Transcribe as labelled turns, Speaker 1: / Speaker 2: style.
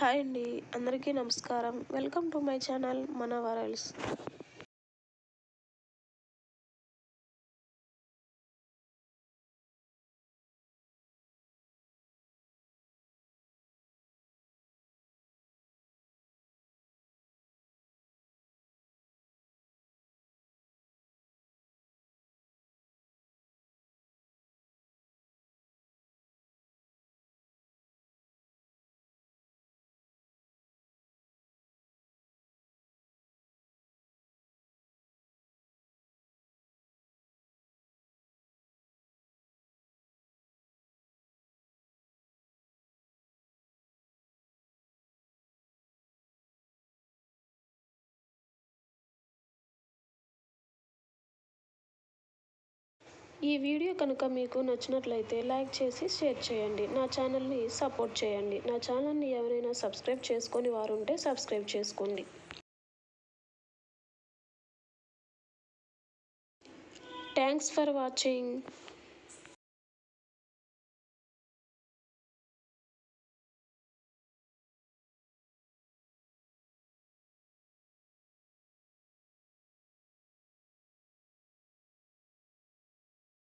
Speaker 1: Hi అండి అందరికీ నమస్కారం. వెల్కమ్ టు మై ఛానల్ మన వరల్స్ ఈ వీడియో కనుక మీకు నచ్చినట్లయితే లైక్ చేసి షేర్ చేయండి. నా ఛానల్ని సపోర్ట్ చేయండి. నా ఛానల్ని ఎవరైనా సబ్స్క్రైబ్ చేసుకొని వారు ఉంటే సబ్స్క్రైబ్ చేసుకోండి. Thanks for watching.